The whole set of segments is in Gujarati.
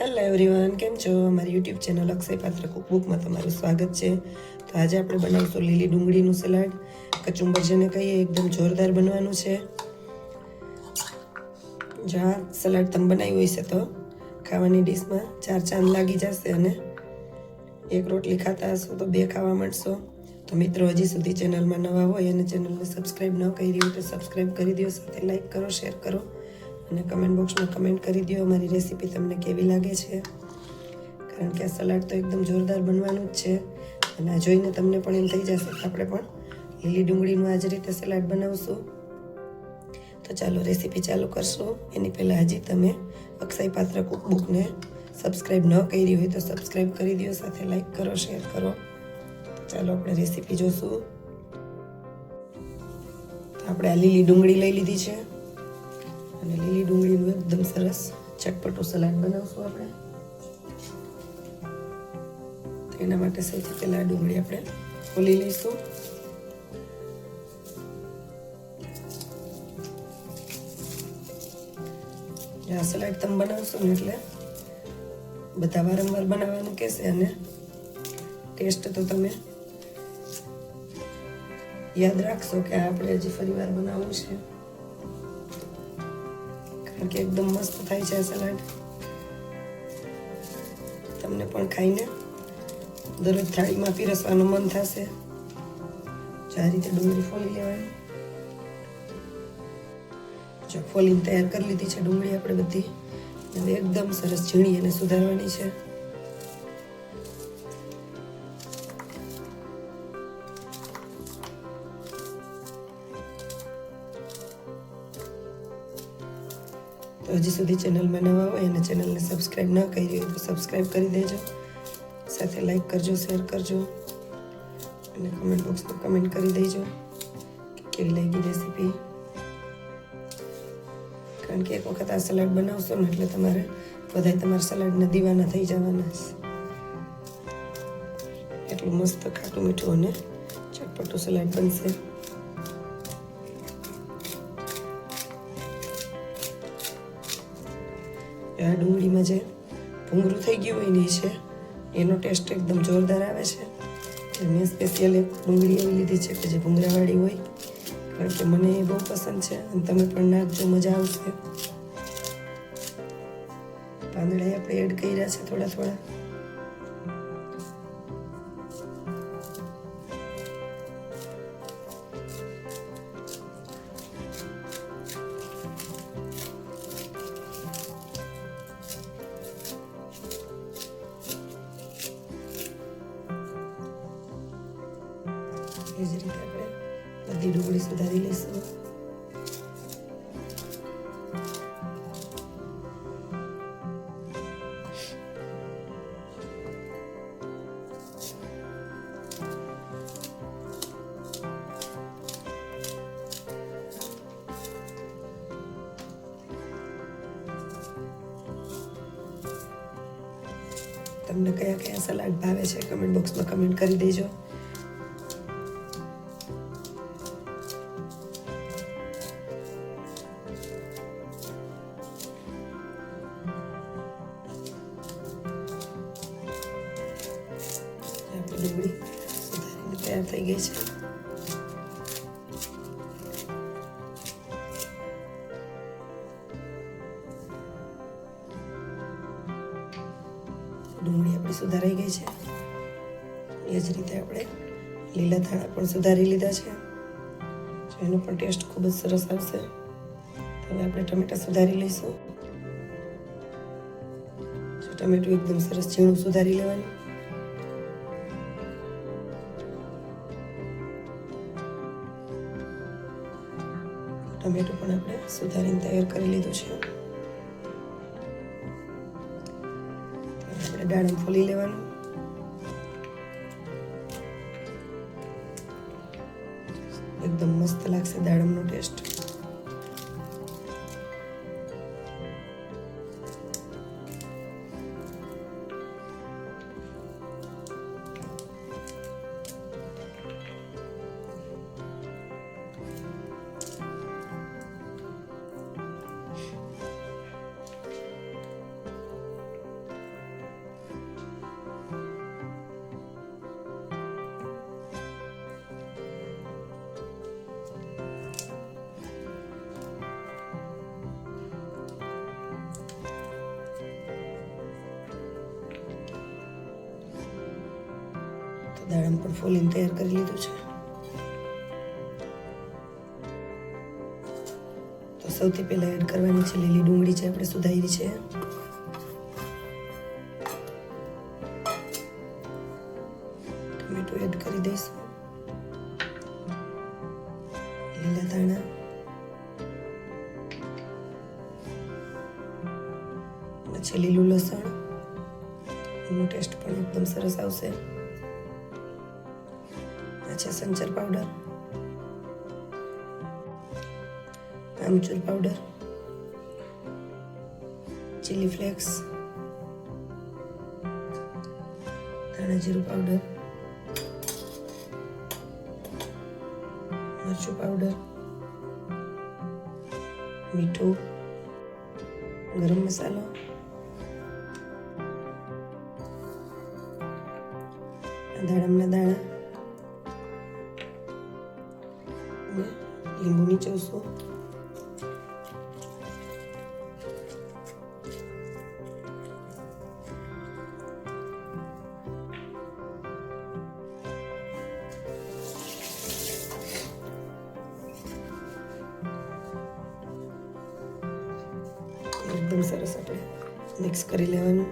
હેલો એવરીવન કેમ છો? મારી યુટ્યુબ ચેનલ અક્ષય પાત્ર કુકબુકમાં તમારું સ્વાગત છે. તો આજે આપણે બનાવીશું લીલી ડુંગળીનું સલાડ. કચુંબર જેને કહીએ, એકદમ જોરદાર બનવાનું છે. જો આ સલાડ તમે બનાવ્યું હશે તો ખાવાની ડીશમાં ચાર ચાંદ લાગી જશે અને એક રોટલી ખાતા હશો તો બે ખાવા મળશો તો મિત્રો, હજી સુધી ચેનલમાં નવા હોય અને ચેનલને સબસ્ક્રાઈબ ન કરી હોય તો સબસ્ક્રાઈબ કરી દો, સાથે લાઈક કરો શેર કરો. અને કમેન્ટ બોક્સમાં કમેન્ટ કરી દો મારી રેસીપી તમને કેવી લાગે છે? કારણ કે આ સલાડ તો એકદમ જોરદાર બનવાનું જ છે. અને આ જોઈને તમને પણ એમ થઈ જશે કે આપણે પણ લીલી ડુંગળીનું આ જ રીતે સલાડ બનાવશું. તો ચાલો રેસીપી ચાલુ કરશું. એની પહેલાં હજી તમે અક્ષય પાત્ર કુકબુકને સબસ્ક્રાઈબ ન કરી હોય તો સબસ્ક્રાઈબ કરી દો સાથે લાઈક કરો શેર કરો. ચાલો આપણે રેસીપી જોશું. આપણે આ લીલી ડુંગળી લઈ લીધી છે. અને લીલી ડુંગળીનું એકદમ સરસ ચટપટો સલાડ બનાવશું આપણે. એના માટે સૌથી પહેલા ડુંગળી આપણે ખોલી લઈશું. આ સલાડ તમે બનાવશો ને એટલે બધા વારંવાર બનાવવાનું કહેશે અને ટેસ્ટ તો તમે યાદ રાખશો કે આપણે હજી ફરી વાર બનાવવું છે. કે એકદમ મસ્ત થાય છે સલાડ. તમને પણ ખાઈને દરરોજ થાળીમાં પીરસવાનું મન થશે. જો આ રીતે ડુંગળી ફોલી લેવાની. જો ફોલીને તૈયાર કરી લીધી છે ડુંગળી આપણે બધી. હવે એકદમ સરસ ઝીણી અને સુધારવાની છે. તો હજી સુધી ચેનલમાં નવા હોય અને ચેનલને સબસ્ક્રાઈબ ન કરી હોય તો સબસ્ક્રાઈબ કરી દેજો. સાથે લાઈક કરજો, શેર કરજો અને કમેન્ટ બોક્સમાં કમેન્ટ કરી દેજો કેવી લાગી રેસીપી. કારણ કે એક વખત આ સલાડ બનાવશો ને એટલે તમારે બધા તમારા સલાડના દીવાના થઈ જવાના એટલું મસ્ત ખાટું મીઠું અને ચટપટું સલાડ બનશે. આ ડુંગળીમાં જે ભૂંગળું થઈ ગયું હોય ને એ છે, એનો ટેસ્ટ એકદમ જોરદાર આવે છે. મેં સ્પેશિયલ એક ડુંગળી એવી લીધી છે કે જે ભૂંગળાવાળી હોય. કારણ કે મને એ બહુ પસંદ છે અને તમે પણ નાખજો, મજા આવશે. પાંદડા આપણે એડ કર્યા છે થોડા થોડા. બધી ડુંગળી સુધારી લઈશું તમને કયા કયા સલાડ ભાવે છે? કમેન્ટ બોક્સમાં કમેન્ટ કરી દેજો. ડુંગળી સુધારીને તૈયાર થઈ ગઈ છે ડુંગળી આપણી સુધારાઈ ગઈ છે એ જ રીતે આપણે લીલા ધાણા પણ સુધારી લીધા છે એનો પણ ટેસ્ટ ખૂબ જ સરસ આવશે હવે આપણે ટમેટા સુધારી લઈશું ટમેટું એકદમ સરસ ઝીણું સુધારી લેવાનું ટમેટું પણ આપણે સુધારીને તૈયાર કરી લીધું છે. આપણે દાડમ ફોલી લેવાનું. એકદમ મસ્ત લાગશે દાડમનો ટેસ્ટ. દાડમ પણ ફોલીને તૈયાર કરી લીધું છે. તો સૌથી પહેલા એડ કરવાની છે લીલી ડુંગળી છે આપણે સુધારી છે. ટમેટું એડ કરી દઈશું. લીલા ધાણા. પછી લીલું લસણ. એનો ટેસ્ટ પણ એકદમ સરસ આવશે. આ છે સંચર પાવડર. આમચૂર પાવડર. ચીલી ફ્લેક્સ ધાણા જીરું પાવડર. મરચું પાવડર. મીઠું. ગરમ મસાલો. દાડમના દાણા લીંબુ નીચવશું એકદમ સરસ આપણે મિક્સ કરી લેવાનું.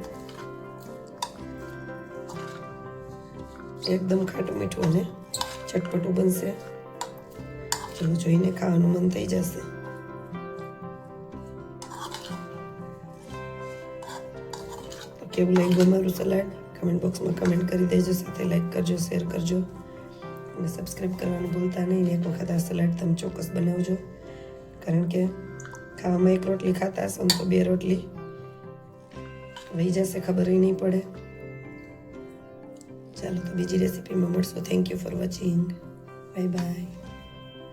એકદમ ખાટું મીઠું અને ચટપટું બનશે. જેવું જોઈને ખાવાનું મન થઈ જશે. તો કેવું લાગ્યું મારું સલાડ? કમેન્ટ બોક્સમાં કમેન્ટ કરી દેજો, સાથે લાઈક કરજો શેર કરજો. અને સબસ્ક્રાઈબ કરવાનું ભૂલતા નહીં. એક વખત આ સલાડ તમે ચોક્કસ બનાવજો. કારણ કે ખાવામાં એક રોટલી ખાતા હશો તો બે રોટલી વહી જશે, ખબર નહીં પડે. ચાલો તો બીજી રેસીપીમાં મળશો. Thank you for watching bye bye